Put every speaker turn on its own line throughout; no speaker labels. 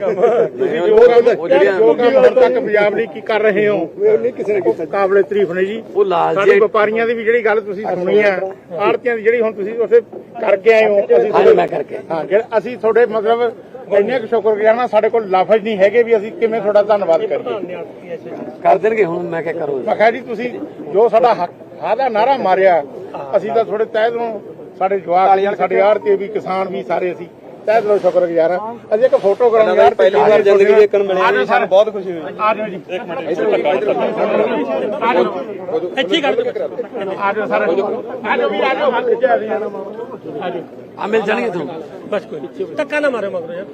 ਤੁਸੀਂ ਜੋ ਕੰਮ ਜੋ ਕੰਮ ਹੁਣ ਤੱਕ ਪੰਜਾਬ ਲਈ ਕੀ ਕਰ ਰਹੇ ਹੋ ਨਹੀਂ ਕਿਸੇ ਨੇ ਕੀਤਾ ਕਾਬਲੇ ਤਾਰੀਫ ਨੇ ਜੀ
ਉਹ ਲਾਲ
ਸਾਡੀ ਵਪਾਰੀਆਂ ਦੀ ਵੀ ਜਿਹੜੀ ਗੱਲ ਤੁਸੀਂ ਸੁਣੀ ਆ ਆੜਤੀਆਂ ਦੀ ਜਿਹੜੀ ਹੁਣ ਤੁਸੀਂ ਉਸੇ ਕਰਕੇ ਆਏ ਹੋ ਅਸੀਂ
ਹਾਂਜੀ, ਮੈਂ ਕਰਕੇ।
ਹਾਂ ਜਿਹੜਾ ਅਸੀਂ ਤੁਹਾਡੇ ਮਤਲਬ ਇੰਨੇ ਕੁ ਸ਼ੁਕਰਗੁਜ਼ਾਰ ਨਾ ਸਾਡੇ ਕੋਲ ਲਫ਼ਜ਼ ਨਹੀਂ ਹੈਗੇ ਵੀ ਅਸੀਂ ਕਿਵੇਂ ਤੁਹਾਡਾ ਧੰਨਵਾਦ ਕਰੀਏ
ਕਰ ਦੇਣਗੇ ਹੁਣ ਮੈਂ ਕਿਹਾ ਕਰੋ
ਮੈਂ ਕਿਹਾ ਜੀ ਤੁਸੀਂ ਜੋ ਸਾਡਾ ਹੱਕ ਦਾ ਨਾਰਾ ਮਾਰਿਆ ਅਸੀਂ ਤਾਂ ਤੁਹਾਡੇ ਤਹਿ ਦਿਲੋਂ ਸਾਡੇ ਜਵਾਕ ਸਾਡੇ ਆੜਤੀ ਵੀ ਕਿਸਾਨ ਵੀ ਸਾਰੇ ਅਸੀਂ ਤਹਿ ਦਿਲੋਂ ਸ਼ੁਕਰਗੁਜ਼ਾਰ ਹਾਂ ਅਸੀਂ ਇੱਕ ਫੋਟੋ ਕਰਾਂਗੇ ਯਾਰ ਪਹਿਲੀ ਵਾਰ ਜ਼ਿੰਦਗੀ ਦੇਖਣ ਮਿਲਿਆ ਸਾਨੂੰ ਬਹੁਤ ਖੁਸ਼ੀ ਹੋਈ। ਆ ਜਾਓ ਜੀ। ਇੱਕ ਮਿੰਟ ਆ ਜਾਓ। ਇੱਥੇ ਕਰ ਆ ਜਾਓ ਸਰ। ਆ ਜਾਓ ਵੀ ਆ ਜਾਓ। ਹੱਥ ਚ ਆ ਜਾਓ
ਆ ਮਿਲ ਜਾਣਗੇ ਤੁਹਾਨੂੰ।
ਬਸ ਕੋਈ ਨਹੀਂ। ਧੱਕਾ ਨਾ ਮਾਰੇ ਮਗਰੋਂ ਯਾਰ।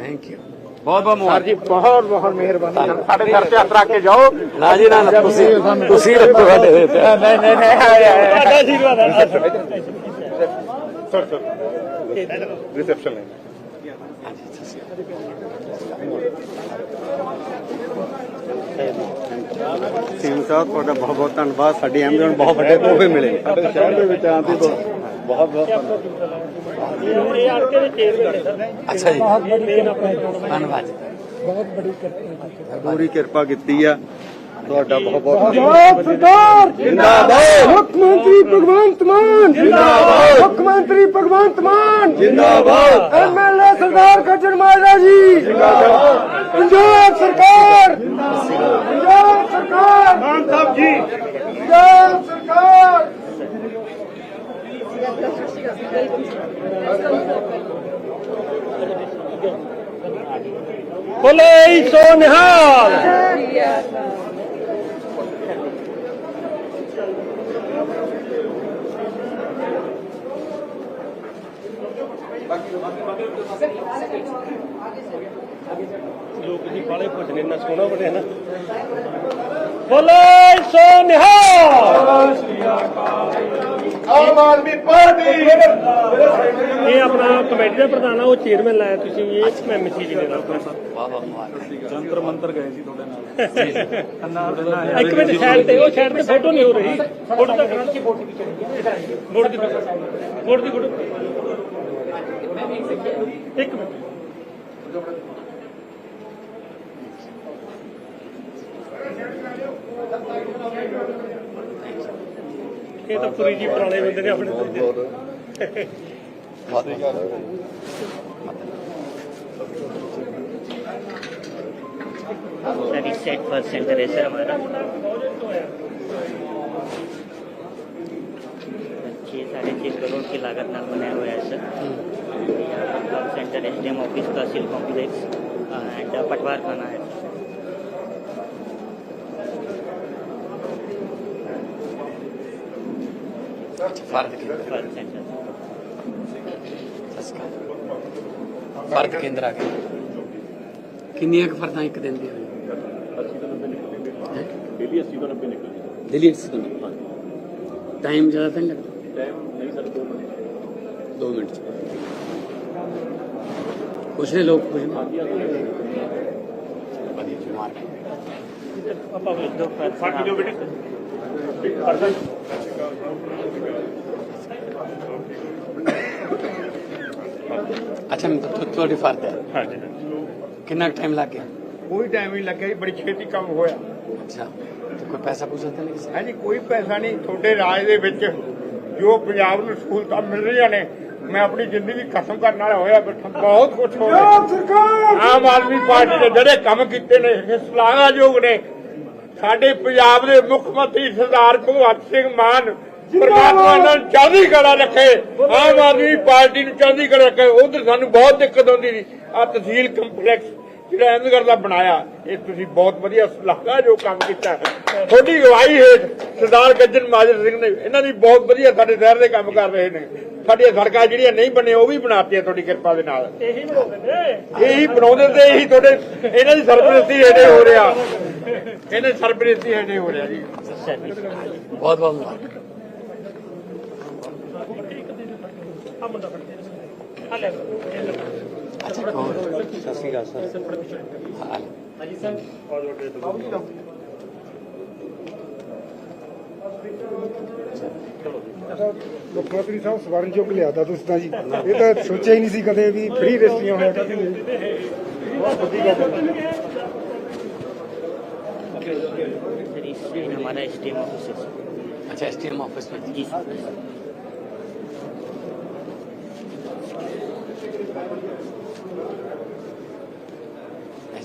ਥੈਂਕ ਯੂ ਬਹੁਤ ਬਹੁਤ ਮੁਬਾਰਕ।
ਜੀ ਬਹੁਤ ਬਹੁਤ ਮਿਹਰਬਾਨੀ। ਸਾਡੇ ਸਿਰ ਤੇ ਹੱਥ ਰੱਖ ਕੇ ਜਾਓ।
ਨਾ ਜੀ ਨਾ ਤੁਸੀਂ ਤੁਸੀਂ ਰੱਖੋ ਸਾਡੇ ਹੋਏ ਤੇ।
ਨਹੀਂ ਨਹੀਂ।
ਤੁਹਾਡਾ ਆਸ਼ੀਰਵਾਦ ਹੈ
sir sir. Reception line
Singh Sahib ਤੁਹਾਡਾ ਬਹੁਤ ਬਹੁਤ ਧੰਨਵਾਦ। ਸਾਡੀ ਐਮਬੀਐਨ ਬਹੁਤ ਵੱਡੇ ਤੋਹਫੇ ਮਿਲੇ। ਸਾਡੇ ਸ਼ਹਿਰ ਦੇ ਵਿੱਚ ਆਉਣ ਦੀ ਬਹੁਤ ਬਹੁਤ
ਇਹ ਆਰਕੇ ਦੇ ਨੇ ਸਰ
ਅੱਛਾ ਜੀ। ਧੰਨਵਾਦ। ਜੀ।
ਪੂਰੀ ਕਿਰਪਾ ਕੀਤੀ ਆ। ਤੁਹਾਡਾ ਬਹੁਤ ਬਹੁਤ
ਪੰਜਾਬ ਸਰਕਾਰ
ਜਿੰਦਾਬਾਦ।
ਮੁੱਖ ਮੰਤਰੀ ਭਗਵੰਤ ਮਾਨ। ਜਿੰਦਾਬਾਦ। ਮੁੱਖ ਮੰਤਰੀ ਭਗਵੰਤ ਮਾਨ।
ਜਿੰਦਾਬਾਦ।
ਐਮਐਲਏ ਸਰਦਾਰ ਗੱਜਣ ਮਾਜਰਾ ਜੀ। ਜਿੰਦਾਬਾਦ। ਪੰਜਾਬ ਸਰਕਾਰ। ਪੰਜਾਬ ਸਰਕਾਰ। ਮਾਨ ਸਾਹਿਬ ਜੀ। ਪੰਜਾਬ ਸਰਕਾਰ।
ਬੋਲੇ ਸੋ ਨਿਹਾਲ। ਲੋਕ ਜੀ ਬਾਲੇ ਭਜਨੇ ਇੰਨਾ ਸੋਹਣਾ ਬਣਿਆ ਨਾ। ਬੋਲੇ ਸੋ ਨਿਹਾਲ
ਆਮ ਆਦਮੀ ਪਾਰਟੀ।
ਇਹ ਆਪਣਾ ਕਮੇਟੀ ਦਾ ਪ੍ਰਧਾਨ ਆ ਉਹ ਚੇਅਰਮੈਨ ਲਾਇਆ ਤੁਸੀਂ ਇਹ ਐਮਸੀ ਜੀ ਨੇ ਨਾਲ ਆਪਣਾ।
ਜੰਤਰ ਮੰਤਰ ਗਏ ਸੀ ਤੁਹਾਡੇ ਨਾਲ।
ਇੱਕ ਮਿੰਟ ਸਾਈਡ ਤੇ ਉਹ ਸਾਈਡ ਤੇ ਫੋਟੋ ਨਹੀਂ ਹੋ ਰਹੀ। ਫੋਟੋ ਤਾਂ ਕਰਾਂ ਕਿ ਫੋਟੋ ਫੋਟੋ ਦੀ ਫੋਟੋ। ਦੀ ਫੋਟੋ। ਇੱਕ ਮਿੰਟ। ਇਹ ਤਾਂ ਪੂਰੀ ਜੀ ਪੁਰਾਣੇ ਬੰਦੇ ਨੇ ਆਪਣੇ ਤੋਂ
सर इस सेट फर्स्ट सेंटर है सर हमारा छः साढ़े छः करोड़ की लागत नाल बनाया हुआ है sir first centre S D M office tehsil complex and पटवार खाना है
ਫਰਦ ਕੇਂਦਰ ਫਰਦ ਕੇਂਦਰ ਆ ਗਿਆ ਕਿੰਨੀਆਂ ਕੁ ਫਰਦਾਂ ਇੱਕ ਦਿਨ ਦੀਆਂ? ਦਿੱਲੀ 80 ਤੋਂ 90 ਨਿਕਲਦੀ ਦਿੱਲੀ 80 ਤੋਂ 90 ਟਾਈਮ ਜ਼ਿਆਦਾ ਤਾਂ ਨਹੀਂ ਲੱਗਦਾ? ਟਾਈਮ ਨਹੀਂ ਸਰ 2 ਮਿੰਟ। 2 ਮਿੰਟ ਕੁਛ ਨੇ ਲੋਕ ਕੁਛ ਆਪਾਂ ਵੇਖ ਦੋ ਫ਼ਰਕ
ਜੋ ਬੇਟੇ। ਪਰਸਨ
ਅੱਛਾ ਮੈਂ ਤੁ- ਤੁਹਾਡੀ ਫਰਦ ਹੈ।
ਹਾਂਜੀ
ਕਿੰਨਾ ਟਾਈਮ ਲੱਗ ਗਿਆ?
ਕੋਈ ਟਾਈਮ ਨਹੀਂ ਲੱਗਿਆ ਜੀ ਬੜੀ ਛੇਤੀ ਕੰਮ ਹੋਇਆ।
ਅੱਛਾ ਤੇ ਕੋਈ ਪੈਸਾ ਪੂਸਾ ਤਾਂ ਨਹੀਂ ਕਿਸੇ
ਹਾਂਜੀ ਕੋਈ ਪੈਸਾ ਨਹੀਂ। ਤੁਹਾਡੇ ਰਾਜ ਦੇ ਵਿੱਚ ਜੋ ਪੰਜਾਬ ਨੂੰ ਸਹੂਲਤਾਂ ਮਿਲ ਰਹੀਆਂ ਨੇ ਮੈਂ ਆਪਣੀ ਜ਼ਿੰਦਗੀ ਖਤਮ ਕਰਨ ਵਾਲਾ ਹੋਇਆ ਬੈਠਾ ਬਹੁਤ ਕੁਝ ਹੋ ਰਿਹਾ।
ਪੰਜਾਬ ਸਰਕਾਰ!
ਆਮ ਆਦਮੀ ਪਾਰਟੀ ਦੇ ਜਿਹੜੇ ਕੰਮ ਕੀਤੇ ਨੇ ਇਹ ਸ਼ਲਾਘਾਯੋਗ ਨੇ। ਸਾਡੇ ਪੰਜਾਬ ਦੇ ਮੁੱਖ ਮੰਤਰੀ ਸਰਦਾਰ ਭਗਵੰਤ ਸਿੰਘ ਮਾਨ ਪਰਮਾਤਮਾ ਇਹਨਾਂ ਨੂੰ ਚੜ੍ਹਦੀ ਕਲਾ ਰੱਖੇ। ਆਮ ਆਦਮੀ ਪਾਰਟੀ ਨੂੰ ਚੜ੍ਹਦੀ ਕਲਾ ਰੱਖੇ। ਉਧਰ ਸਾਨੂੰ ਬਹੁਤ ਦਿੱਕਤ ਆਉਂਦੀ ਸੀ। ਆ ਤਹਿਸੀਲ ਕੰਪਲੈਕਸ ਜਿਹੜਾ ਅਹਿਮਦਗੜ੍ਹ ਦਾ ਬਣਾਇਆ ਇਹ ਤੁਸੀਂ ਬਹੁਤ ਵਧੀਆ ਸ਼ਲਾਘਾਯੋਗ ਕੰਮ ਕੀਤਾ। ਤੁਹਾਡੀ ਅਗਵਾਈ ਹੇਠ ਸਰਦਾਰ ਗੱਜਨ ਮਾਜਰ ਸਿੰਘ ਨੇ ਇਹਨਾਂ ਦੀ ਬਹੁਤ ਵਧੀਆ ਸਾਡੇ ਸ਼ਹਿਰ ਦੇ ਕੰਮ ਕਰ ਰਹੇ ਨੇ। ਸਾਡੀਆਂ ਸੜਕਾਂ ਜਿਹੜੀਆਂ ਨਹੀਂ ਬਣੀਆਂ ਉਹ ਵੀ ਬਣਾਤੀਆਂ ਤੁਹਾਡੀ ਕਿਰਪਾ ਦੇ ਨਾਲ।
ਇਹੀ ਬਣਾਉਂਦੇ ਨੇ।
ਇਹੀ ਬਣਾਉਂਦੇ ਤੇ ਇਹੀ ਤੁਹਾਡੇ ਇਹਨਾਂ ਦੀ ਸਰਪ੍ਰਸਤੀ ਹੇਠੇ ਹੋ ਰਿਹਾ। ਇਹਨਾਂ ਦੀ ਸਰਪ੍ਰਸਤੀ ਹੇਠੇ ਹੋ ਰਿਹਾ ਜੀ।
ਬਹੁਤ ਬਹੁਤ ਮੁਬਾਰਕ
ਆ ਮੁੰਡਾ ਫੜ ਕੇ ਆ ਲੈ
ਅੱਛਾ ਕੌਣ
ਸਤਿ ਸ਼੍ਰੀ ਅਕਾਲ ਸਰ
ਹਾਲ
ਮੁੱਖ ਮੰਤਰੀ ਸਾਹਿਬ ਸਵਰਨ ਚੁੱਕ ਲਿਆਦਾ ਤੁਸੀਂ ਤਾਂ ਜੀ ਇਹ ਤਾਂ ਸੋਚਿਆ ਹੀ ਨਹੀਂ ਸੀ ਕਦੇ ਵੀ ਫ੍ਰੀ ਰਜਿਸਟਰੀਆਂ ਹੋਇਆ ਕਰਨਗੀਆਂ ਬਹੁਤ ਵੱਡੀ ਗੱਲ ਹੈ
सर इस दिन हमारा एस डी एम ऑफिस है सर।
अच्छा एस ऑफिस में
जी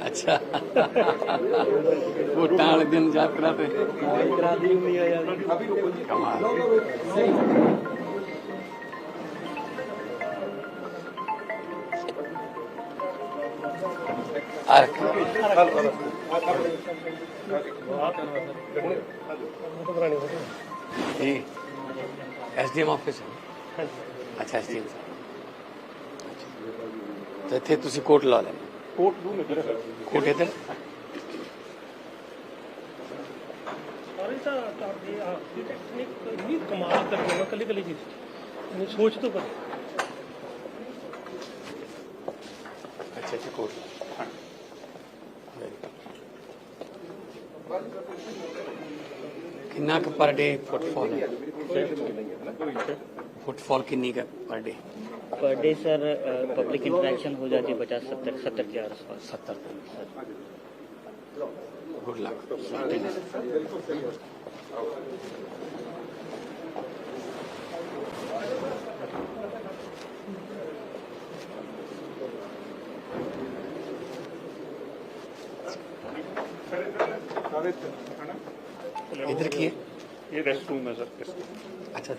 अच्छा वो टाल दिन याद कराते कमाल अर्क G S D M office ਹੈ ਅੱਛਾ ਐਸ ਡੀ ਐਮ ਤੇ ਇੱਥੇ ਤੁਸੀਂ ਕੋਟ ਲਾ ਲੈਣਾ
ਕੋਟ ਨੂੰ ਮਿਲ
ਕੋਟ ਇੱਧਰ
ਸਾਰੇ ਤਾਂ ਕਰਦੇ ਆ ਟੈਕਨੀਕ ਇੰਨੀ ਕਮਾਲ ਕਰਦੇ ਨੇ ਕੱਲੀ ਕੱਲੀ ਚੀਜ਼। ਇਹਨੂੰ ਸੋਚ ਤੋਂ ਪਰ।
ਅੱਛਾ ਅੱਛਾ ਕੋਟ ਕਿੰਨਾ ਕੁ ਪਰ ਡੇ ਫੁੱਟਫਾਲ ਹੈ। फुटफॉल कितनी का per day?
Per day sir public interaction हो जाती है पचास सत्तर सत्तर के आसपास।
सत्तर। गुड लक इधर की है
ये रेस्ट रूम है सर
अच्छा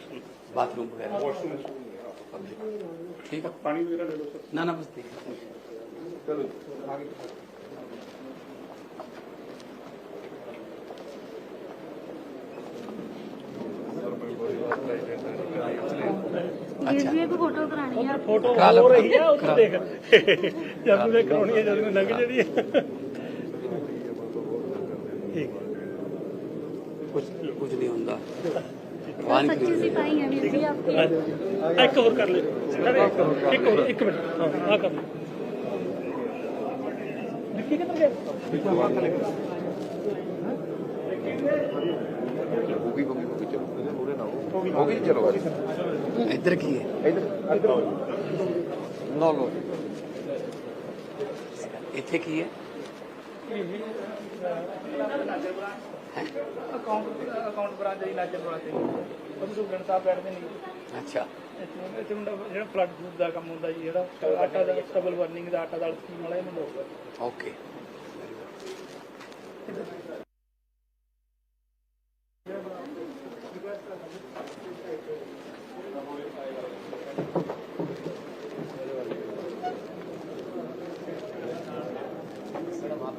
बाथरूम वगैरह वॉशरूम ठीक है।
पानी वगैरह ले लो सर।
ना ना बस ठीक है।
चलो।
आगे
फ़ोटो करानी है। अच्छा, फ़ोटो हो रही है देख। जब तुझे करानी है
जब लग जा रही है।
ਬਹੁਤ
ਅੱਛੀ
ਸਿਪਾਹੀ ਹੈ ਵੀਰ ਜੀ ਆਪਕੇ
ਇੱਕ ਹੋਰ ਕਰ ਲੈ ਇੱਕ ਹੋਰ ਇੱਕ ਮਿੰਟ। ਹਾਂ ਆ ਕਰ ਲੈ ਵਿੱਕੀ ਕਿੱਧਰ ਗਿਆ
ਵਿੱਕੀ ਬਾਹਰ ਚਲੇ
ਗਿਆ ਉਹ
ਵੀ ਉਹ ਵੀ ਚਲੋ ਉਹਦੇ ਨਾਲ ਉਹ ਵੀ ਚਲੋ
ਇੱਧਰ ਕੀ ਹੈ? ਇੱਧਰ ਇੱਧਰ ਨਾ ਲੋ ਇੱਥੇ ਕੀ ਹੈ?
ਅਕਾਊਂਟ ਬ੍ਰਾਂਚ ਦੀ ਨਾਜਰ ਬਣਾ ਤੇ ਬੰਦੂ ਗਣਤਾ ਬੈਠਦੇ ਨਹੀਂ
ਅੱਛਾ।
ਇੱਥੇ ਮੁੰਡਾ ਜਿਹੜਾ ਫਲੱਡ ਫੂਡ ਦਾ ਕੰਮ ਹੁੰਦਾ ਜੀ ਜਿਹੜਾ ਆਟਾ ਦਾ ਸਟੇਬਲ ਵਰਨਿੰਗ ਦਾ ਆਟਾ ਦਾਲ ਸਕੀਮ ਵਾਲਾ ਇਹਨੂੰ ਦੋ
ਓਕੇ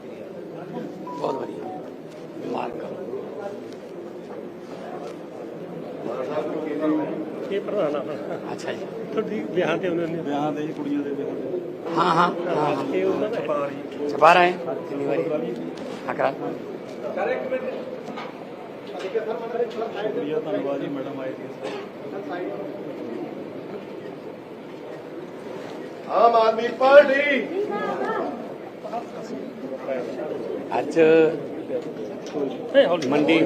ਬਹੁਤ ਵਧੀਆ ਮਾਰਕ
ਇਹ ਪ੍ਰਧਾਨ ਆ।
ਅੱਛਾ ਜੀ।
ਤੁਹਾਡੀ ਵਿਆਹ ਤੇ ਉਹਨਾਂ ਨੇ
ਵਿਆਹ ਦੇ ਕੁੜੀਆਂ ਦੇ ਵਿਆਹ
ਹਾਂ ਹਾਂ।
ਇਹ ਉਹਨਾਂ ਦਾ
ਛਪਾ ਰਹੀ। ਛਪਾ ਰਹੇ। ਕਿੰਨੀ ਵਾਰੀ? ਹਕਰਾ
ਕਰ ਮੈਂ ਧੰਨਵਾਦ ਜੀ ਮੈਡਮ
ਅੱਜ ਮੰਡੀ।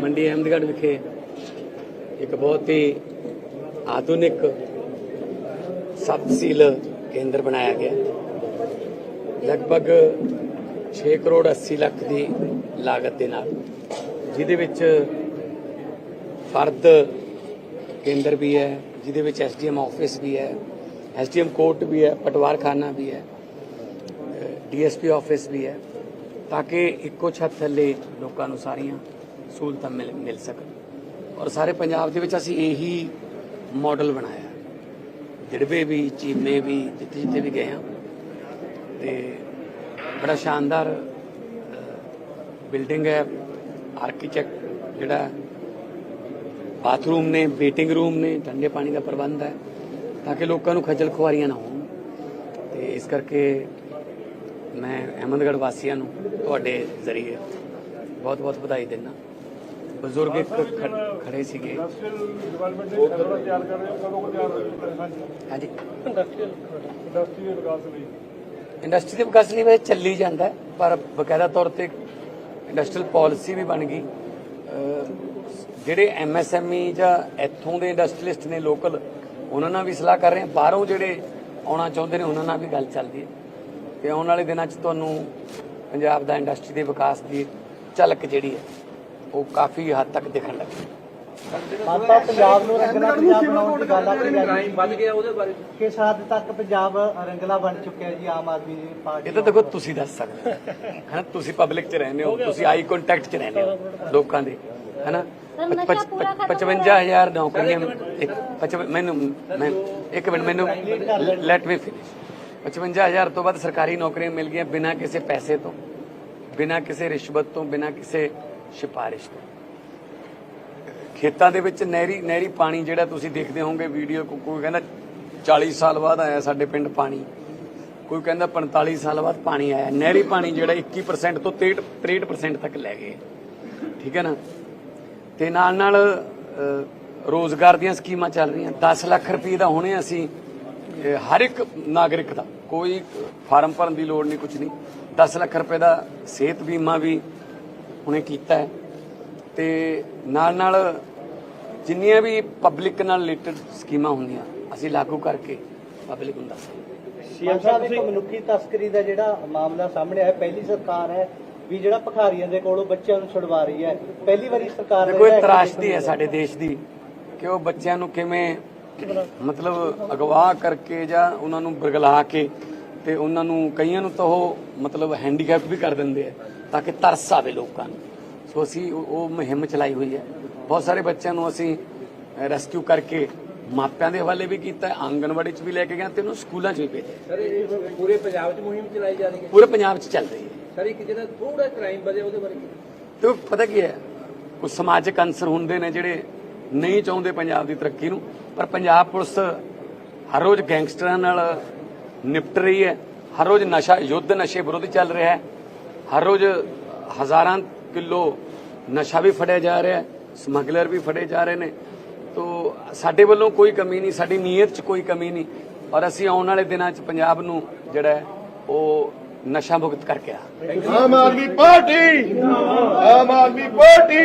ਮੰਡੀ ਅਹਿਮਦਗੜ੍ਹ ਵਿਖੇ ਇੱਕ ਬਹੁਤ ਹੀ ਆਧੁਨਿਕ ਸਬ ਕੇਂਦਰ ਬਣਾਇਆ ਗਿਆ। ਲਗਭਗ 6 ਕਰੋੜ 80 ਲੱਖ ਦੀ ਲਾਗਤ ਦੇ ਨਾਲ। ਜਿਹਦੇ ਵਿੱਚ ਫਰਦ ਕੇਂਦਰ ਵੀ ਹੈ, ਜਿਹਦੇ ਵਿੱਚ ਐਸਡੀਐਮ ਆਫਿਸ ਵੀ ਹੈ। ਐਸਡੀਐਮ ਕੋਰਟ ਵੀ ਹੈ ਪਟਵਾਰ ਖਾਨਾ ਵੀ ਹੈ, ਡੀਐਸਪੀ ਆਫਿਸ ਵੀ ਹੈ, ਤਾਂ ਕਿ ਇੱਕੋ ਛੱਤ ਥੱਲੇ ਲੋਕਾਂ ਨੂੰ ਸਾਰੀਆਂ ਸਹੂਲਤਾਂ ਮਿਲ ਮਿਲ ਸਕਣ। ਔਰ ਸਾਰੇ ਪੰਜਾਬ ਦੇ ਵਿੱਚ ਅਸੀਂ ਇਹੀ ਮਾਡਲ ਬਣਾਇਆ। ਦਿੜਵੇ ਵੀ, ਚੀਮੇ ਵੀ, ਜਿੱਥੇ ਜਿੱਥੇ ਵੀ ਗਏ ਹਾਂ। ਤੇ ਬੜਾ ਸ਼ਾਨਦਾਰ ਬਿਲਡਿੰਗ ਹੈ ਆਰਕੀਟੈਕਟ ਜਿਹੜਾ ਬਾਥਰੂਮ ਨੇ ਵੇਟਿੰਗ ਰੂਮ ਨੇ, ਠੰਡੇ ਪਾਣੀ ਦਾ ਪ੍ਰਬੰਧ ਹੈ। ਤਾਂ ਕਿ ਲੋਕਾਂ ਨੂੰ ਖੱਜਲ ਖੁਆਰੀਆਂ ਨਾ ਹੋਣ। ਤੇ ਇਸ ਕਰਕੇ ਮੈਂ ਅਹਿਮਦਗੜ੍ਹ ਵਾਸੀਆਂ ਨੂੰ ਤੁਹਾਡੇ ਜ਼ਰੀਏ ਬਹੁਤ ਬਹੁਤ ਵਧਾਈ ਦਿੰਦਾ। ਬਜ਼ੁਰਗ ਇੱਕ ਖੜੇ ਸੀਗੇ।
ਡਿਵੈਲਪਮੈਂਟ ਦੇ ਖਰੜਾ ਤਿਆਰ ਕਰ ਰਹੇ ਹੋ ਕਦੋਂ ਕੋ ਤਿਆਰ ਹਾਂਜੀ।
ਇੰਡਸਟਰੀਅਲ
ਇੰਡਸਟਰੀ ਦੇ ਵਿਕਾਸ ਲਈ
ਇੰਡਸਟਰੀ ਦੇ ਵਿਕਾਸ ਲਈ ਵੈਸੇ ਚੱਲੀ ਜਾਂਦਾ, ਪਰ ਬਕਾਇਦਾ ਤੌਰ ਤੇ ਇੰਡਸਟਰੀਅਲ ਪਾਲਿਸੀ ਵੀ ਬਣ ਗਈ। ਅਹ ਜਿਹੜੇ ਐਮਐਸਐਮਈ ਜਾਂ ਇੱਥੋਂ ਦੇ ਇੰਡਸਟਰੀਲਿਸਟ ਨੇ ਲੋਕਲ ਉਹਨਾਂ ਨਾਲ ਵੀ ਸਲਾਹ ਕਰ ਰਹੇ ਹਾਂ। ਬਾਹਰੋਂ ਜਿਹੜੇ ਆਉਣਾ ਚਾਹੁੰਦੇ ਨੇ ਉਹਨਾਂ ਨਾਲ ਵੀ ਗੱਲ ਚੱਲਦੀ ਹੈ। ਤੇ ਆਉਣ ਵਾਲੇ ਦਿਨਾਂ 'ਚ ਤੁਹਾਨੂੰ ਪੰਜਾਬ ਦਾ ਇੰਡਸਟਰੀ ਦੇ ਵਿਕਾਸ ਦੀ ਝਲਕ ਜਿਹੜੀ ਹੈ ਉਹ ਕਾਫੀ ਹੱਦ ਤੱਕ ਦਿਖਣ ਲੱਗੀ
ਮਾਤਾ ਪੰਜਾਬ ਨੂੰ ਰੰਗਲਾ ਪੰਜਾਬ ਬਣਾਉਣ ਦੀ ਗੱਲ ਆਖੀ ਕ੍ਰਾਈਮ ਵੱਧ ਗਿਆ ਉਹਦੇ ਬਾਰੇ। ਕਿਸ ਹੱਦ ਤੱਕ ਪੰਜਾਬ ਰੰਗਲਾ ਬਣ ਚੁੱਕਿਆ ਜੀ ਆਮ ਆਦਮੀ ਪਾਰਟੀ
ਇਹ ਤਾਂ ਦੇਖੋ ਤੁਸੀਂ ਦੱਸ ਸਕਦੇ ਹੋ। ਹੈਨਾ ਤੁਸੀਂ ਪਬਲਿਕ 'ਚ ਰਹਿੰਦੇ ਹੋ ਤੁਸੀਂ ਆਈ ਕੰਟੈਕਟ 'ਚ ਰਹਿੰਦੇ ਹੋ ਲੋਕਾਂ ਦੇ। ਹੈਨਾ
ਸਰ, ਨਸ਼ਾ ਪੂਰਾ ਖਤਮ
55000 ਨੌਕਰੀਆਂ ਇੱਕ ਪਚਵ- ਮੈਨੂੰ ਮੈਂ ਇੱਕ ਮਿੰਟ ਮੈਨੂੰ ਲੈਟ ਮੀ ਫਿਨਿਸ਼ 55000 ਤੋਂ ਵੱਧ ਸਰਕਾਰੀ ਨੌਕਰੀਆਂ ਮਿਲ ਗਈਆਂ ਬਿਨਾਂ ਕਿਸੇ ਪੈਸੇ ਤੋਂ ਬਿਨਾਂ ਕਿਸੇ ਰਿਸ਼ਵਤ ਤੋਂ ਬਿਨਾਂ ਕਿਸੇ ਸਿਫਾਰਿਸ਼ ਤੋਂ। ਖੇਤਾਂ ਦੇ ਵਿੱਚ ਨਹਿਰੀ ਨਹਿਰੀ ਪਾਣੀ ਜਿਹੜਾ ਤੁਸੀਂ ਦੇਖਦੇ ਹੋਵੋਗੇ ਵੀਡੀਓ ਕੋਈ ਕਹਿੰਦਾ 40 ਸਾਲ ਬਾਅਦ ਆਇਆ ਸਾਡੇ ਪਿੰਡ ਪਾਣੀ। ਕੋਈ ਕਹਿੰਦਾ 45 ਸਾਲ ਬਾਅਦ ਪਾਣੀ ਆਇਆ। ਨਹਿਰੀ ਪਾਣੀ ਜਿਹੜਾ 21% ਤੋਂ 63 63% ਤੱਕ ਲੈ ਗਏ। ਠੀਕ ਹੈ ਨਾ? ਤੇ ਨਾਲ ਨਾਲ ਰੋਜ਼ਗਾਰ ਦੀਆਂ ਸਕੀਮਾਂ ਚੱਲ ਰਹੀਆਂ। 10 ਲੱਖ ਰੁਪਏ ਦਾ ਹੁਣੇ ਅਸੀਂ ਹਰ ਇੱਕ ਨਾਗਰਿਕ ਦਾ, ਕੋਈ ਫਾਰਮ ਭਰਨ ਦੀ ਲੋੜ ਨਹੀਂ ਕੁਝ ਨਹੀਂ। 10 ਲੱਖ ਰੁਪਏ ਦਾ ਸਿਹਤ ਬੀਮਾ ਵੀ ਹੁਣੇ ਕੀਤਾ ਹੈ। ਤੇ ਨਾਲ ਨਾਲ ਜਿੰਨੀਆਂ ਵੀ ਪਬਲਿਕ ਨਾਲ ਰਿਲੇਟਡ ਸਕੀਮਾਂ ਹੁੰਦੀਆਂ, ਅਸੀਂ ਲਾਗੂ ਕਰਕੇ ਪਬਲਿਕ ਨੂੰ ਦੱਸਾਂਗੇ
ਸੀਐਮ ਸਾਹਿਬ ਇੱਕ ਮਨੁੱਖੀ ਤਸਕਰੀ ਦਾ ਜਿਹੜਾ ਮਾਮਲਾ ਸਾਹਮਣੇ ਆਇਆ, ਪਹਿਲੀ ਸਰਕਾਰ ਹੈ ਵੀ ਜਿਹੜਾ ਭਖਾਰੀਆਂ ਦੇ ਕੋਲੋਂ ਬੱਚਿਆਂ ਨੂੰ ਛੁਡਵਾ ਰਹੀ ਹੈ। ਪਹਿਲੀ ਵਾਰੀ ਸਰਕਾਰ
ਇਹ
ਜਿਹੜਾ
ਤਰਾਸ਼ਦੀ ਹੈ ਸਾਡੇ ਦੇਸ਼ ਦੀ ਕਿ ਉਹ ਬੱਚਿਆਂ ਨੂੰ ਕਿਵੇਂ ਮਤਲਬ ਅਗਵਾ ਕਰਕੇ ਜਾਂ ਉਹਨਾਂ ਨੂੰ ਬਰਗਲਾ ਕੇ ਤੇ ਉਹਨਾਂ ਨੂੰ ਕਈਆਂ ਨੂੰ ਤਾਂ ਉਹ ਮਤਲਬ ਹੈਂਡੀਕੈਪ ਵੀ ਕਰ ਦਿੰਦੇ ਆ ਤਾਂ ਕਿ ਤਰਸ ਆਵੇ ਲੋਕਾਂ ਨੂੰ। ਸੋ ਅਸੀਂ ਉਹ ਮੁਹਿੰਮ ਚਲਾਈ ਹੋਈ ਹੈ। ਬਹੁਤ ਸਾਰੇ ਬੱਚਿਆਂ ਨੂੰ ਅਸੀਂ ਰੈਸਕਿਊ ਕਰਕੇ ਮਾਪਿਆਂ ਦੇ ਹਵਾਲੇ ਵੀ ਕੀਤਾ ਆਂਗਣਵਾੜੀ 'ਚ ਵੀ ਲੈ ਕੇ ਗਏ ਤੇ ਉਹਨੂੰ ਸਕੂਲਾਂ 'ਚ ਵੀ ਭੇਜਿਆ।
ਸਰ ਇਹ ਪੂਰੇ ਪੰਜਾਬ 'ਚ ਮੁਹਿੰਮ ਚਲਾਈ ਜਾ ਰਹੀ ਹੈ?
ਪੂਰੇ ਪੰਜਾਬ 'ਚ ਚੱਲ ਰਹੀ ਹੈ।
ਸਰ ਇੱਕ ਜਿਹੜਾ ਥੋੜਾ ਕ੍ਰਾਈਮ ਵਧਿਆ ਉਹਦੇ ਬਾਰੇ ਕੀ?
ਤੇ ਪਤਾ ਕੀ ਹੈ ਕੁਝ ਸਮਾਜਿਕ ਅੰਸਰ ਹੁੰਦੇ ਨੇ ਜਿਹੜੇ ਨਹੀਂ ਚਾਹੁੰਦੇ ਪੰਜਾਬ ਦੀ ਤਰੱਕੀ ਨੂੰ ਪਰ ਪੰਜਾਬ ਪੁਲਿਸ ਹਰ ਰੋਜ਼ ਗੈਂਗਸਟਰਾਂ ਨਾਲ ਨਿਪਟ ਰਹੀ ਹੈ ਹਰ ਰੋਜ਼ ਨਸ਼ਾ ਯੁੱਧ ਨਸ਼ੇ ਵਿਰੁੱਧ ਚੱਲ ਰਿਹਾ ਹੈ ਹਰ ਰੋਜ਼ ਹਜ਼ਾਰਾਂ ਕਿਲੋ ਨਸ਼ਾ ਵੀ ਫੜਿਆ ਜਾ ਰਿਹਾ ਹੈ ਸਮਗਲਰ ਵੀ ਫੜੇ ਜਾ ਰਹੇ ਨੇ ਤੋ ਸਾਡੇ ਵੱਲੋਂ ਕੋਈ ਕਮੀ ਨਹੀਂ, ਸਾਡੀ ਨੀਅਤ 'ਚ ਕੋਈ ਕਮੀ ਨਹੀਂ। ਔਰ ਅਸੀਂ ਆਉਣ ਵਾਲੇ ਦਿਨਾਂ 'ਚ ਪੰਜਾਬ ਨੂੰ ਜਿਹੜਾ ਉਹ ਨਸ਼ਾ ਮੁਕਤ ਕਰਕੇ ਆ।
Aam Aadmi party, Aam Aadmi party.